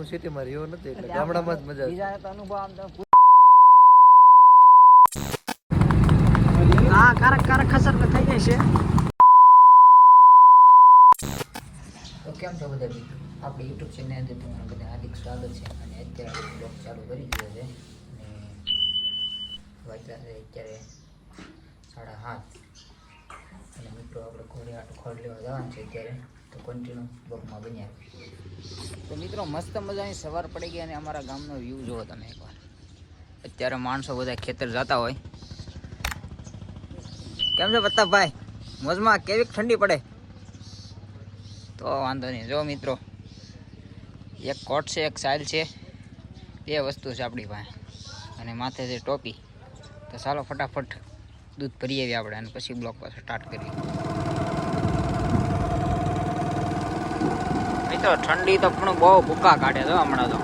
હું સિટીમાં રહ્યો નથી એટલે ગામડામાં જ મજા બીજા તો અનુભવ આમ તો હા કારક કારક ખસર થઈ જાય છે. તો કેમ છો બધા આપણે યુટ્યુબ ચેનલ અંદર તમારું બધા હાર્દિક સ્વાગત છે અને અત્યારે બ્લોગ ચાલુ કરી દીધો છે. અને વાગ્યા છે અત્યારે સાડા સાત અને મિત્રો આપણે ઘોડે આટો ખોડ લેવા જવાનું છે અત્યારે. તો બન્યા. તો મિત્રો, મસ્ત મજાની સવાર પડી ગઈ અને અમારા ગામનો વ્યૂ જુઓ તમે એકવાર. અત્યારે માણસો બધા ખેતર જતા હોય. કેમ છે પ્રતાપભાઈ? મોજમાં કેવી ઠંડી પડે? તો વાંધો નહીં. જો મિત્રો, એક કોટ છે, એક સાઇલ છે. બે વસ્તુ છે આપણી પાસે. અને માથે છે ટોપી. તો ચાલો ફટાફટ દૂધ ભરી આવીએ આપણે અને પછી બ્લોક પાસે સ્ટાર્ટ કરીએ. મિત્રો ઠંડી તો પણ બહુ ભૂકા કાઢે તો હમણાં તો.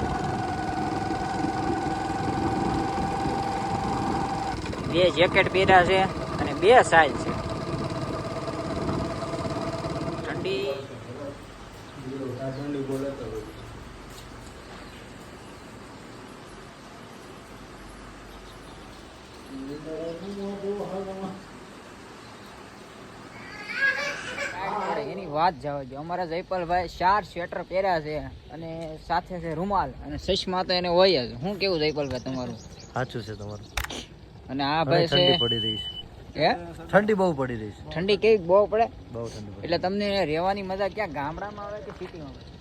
બે જેકેટ પહેર્યા છે અને બે સાઈઝ છે. ઠંડી અરે એની વાત જવા દો અમારા જયપાલભાઈ ચાર સ્વેટર પહેર્યા છે અને સાથે છે રૂમાલ અને ચશ્મા તો એને હોય જ. હું કેવું જયપાલભાઈ તમારું? સાચું છે તમારું. અને આ ભાઈ છે પડી રહી છે. ઠંડી બહુ પડી રહી છે. ઠંડી કેવી? બહુ પડે? બહુ ઠંડી એટલે તમને રહેવાની મજા ક્યાં? ગામડામાં આવે કે સિટીમાં આવે?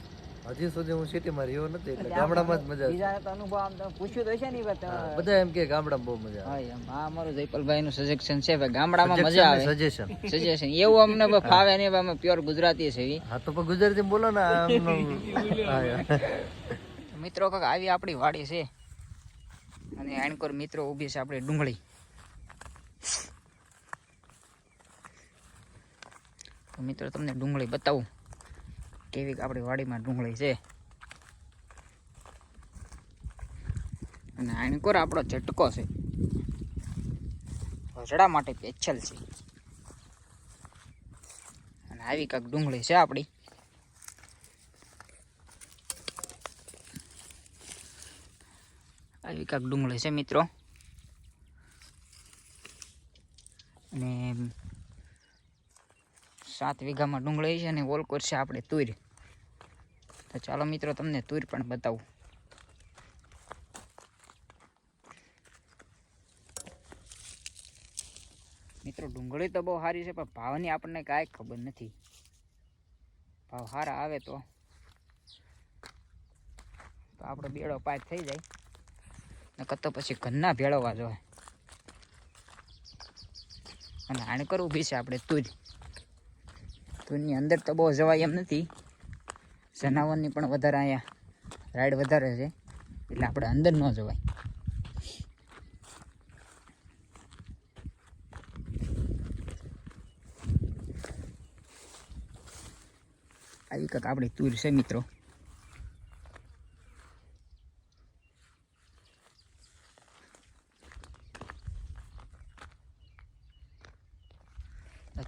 હજી સુધી હું સિટીમાં રહ્યો નથી એટલે ગામડામાં જ મજા તો અનુભવ આમ તો પૂછ્યું તો છે ને વાત બધા એમ કે ગામડામાં બહુ મજા હા એમ. આ અમારું જયપાલભાઈ નું સજેશન છે ભાઈ ગામડામાં મજા આવે આવે. સજેશન સજેશન એવું અમને ફાવે નહીં અમે પ્યોર ગુજરાતી છે હા તો પણ ગુજરાતી બોલો ને. મિત્રો કાક આવી આપણી વાડી છે. અને એણકોર મિત્રો ઊભી છે આપણી ડુંગળી. મિત્રો તમને ડુંગળી બતાવું. કેવી આપણી વાડીમાં ડુંગળી છે. અને એણકોર આપણો ઝટકો છે. વજડા માટે પેચલ છે. અને આવી કાંક ડુંગળી છે આપણી. આવી કાંક ડુંગળી છે મિત્રો. અને સાત વીઘામાં ડુંગળી છે અને ઓલકોર છે આપણે તુર. તો ચાલો મિત્રો, તમને તુર પણ બતાવું. મિત્રો, ડુંગળી તો બહુ સારી છે, પણ ભાવની આપણને કાંઈ ખબર નથી. ભાવ સારા આવે તો. આપણો બેડો પાક થઈ જાય. નકર તો પછી ઘરના ભેળવવા જોઈએ અને આને કરવું છે આપણે તુર. તુરની અંદર તો બહુ જવાય એમ નથી. જનાવરની પણ વધારે અહીંયા રાઈડ વધારે છે. એટલે આપણે અંદર ન જવાય. આવી કંઈક આપણી તુર છે મિત્રો.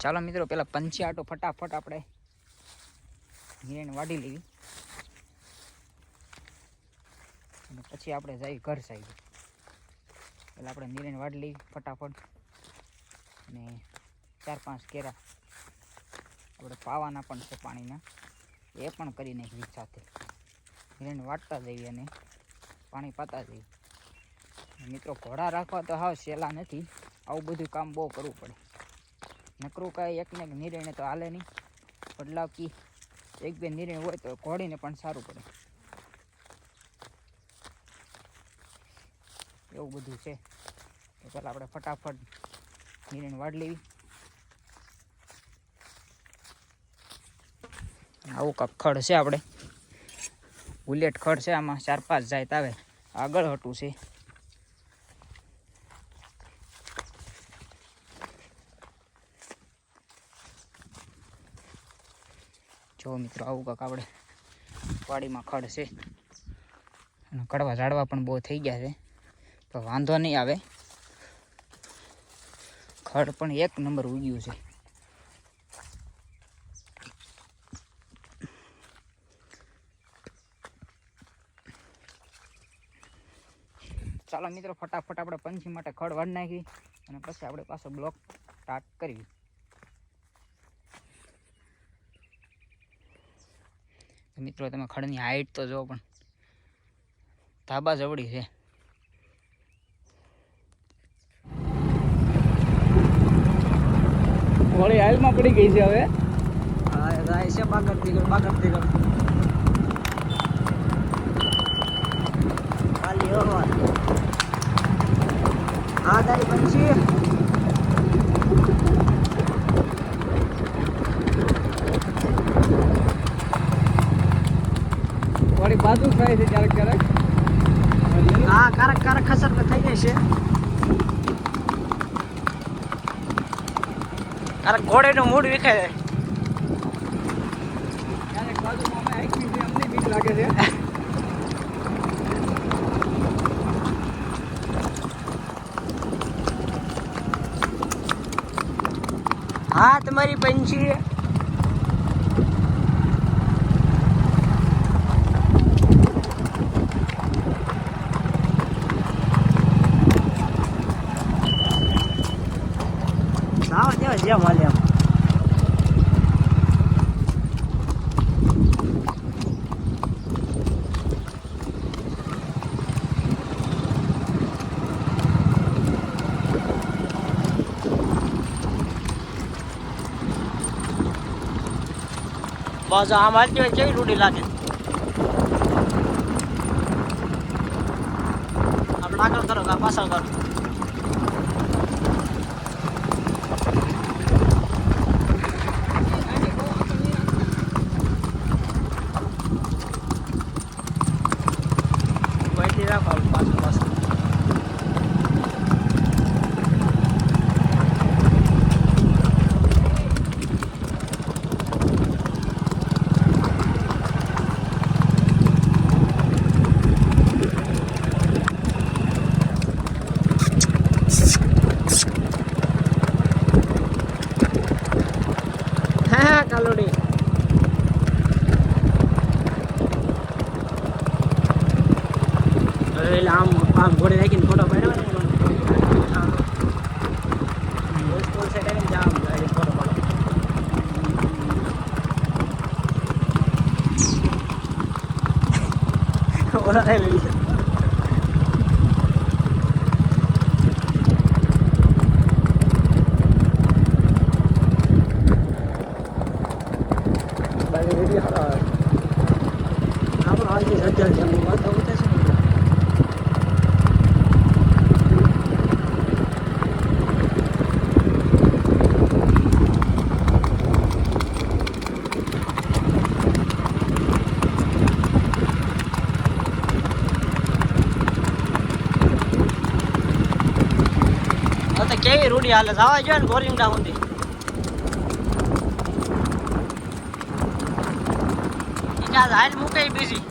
ચાલો મિત્રો, પેલા પંચી આટો ફટાફટ આપણે હિરેન વાઢી લેવી. અને પછી આપણે જઈએ ઘર સાઈડ. એટલે આપણે નિરણ વાઢી લેવી ફટાફટ. અને ચાર પાંચ કેરા. આપણે પાવાના પણ છે પાણીના. એ પણ કરી નાખવી સાથે. નિરેન વાટતા જઈએ અને પાણી પાતા જઈએ. મિત્રો, ઘોડા રાખવા તો હાવ સહેલા નથી. આવું બધું કામ બહુ કરવું પડે. નકરું કાંઈ એકને એક નિર્ણય તો હાલે નહીં. બદલાવ કી એક બે નિર્ણય હોય તો ઘોડીને પણ સારું પડે. એવું બધું છે. તો ચાલો આપણે ફટાફટ નિર્ણય વાડ લેવી. આવું કાંક ખડ છે આપણે. બુલેટ ખડ છે આમાં ચાર પાંચ જાય આવે આગળ હટું છે. જો મિત્રો, આવું કાંક આપણે વાડીમાં ખડ છે. અને કડવા ઝાડવા પણ બહુ થઈ ગયા છે. તો વાંધો નહીં આવે. ખડ પણ એક નંબર ઉગ્યું છે. ચાલો મિત્રો, ફટાફટ આપણે પંછી માટે ખડ વાળી નાખી. અને પછી આપણે પાછો બ્લોક સ્ટાર્ટ કરવી મિત્રો, તમે ખડની હાઈટ તો જો પણ ધાબા જવડી છે. વળી હાલમાં પડી ગઈ છે હવે. જાય છે બાગર દીકર ખાલી હવા. આ દાઈ પંછી બાજુ થાય છે ક્યારેક ક્યારેક. હા કારક ક્યારેક ખસર થઈ જાય છે. કારક ઘોડેનું મૂડ વિખાય જાય ક્યારેક હા તમારી પંછી સાવ જેવા જેમ હાલે એમ બસ આમ હાલતી હોય કેવી રૂડી લાગે? આપણે આગળ કરો પાછળ કરો. 太危险。કેવી રૂડી હાલે? જવા જોઈએ ને ગોરિંગડા સુધી. હાલ મૂકે બીજી.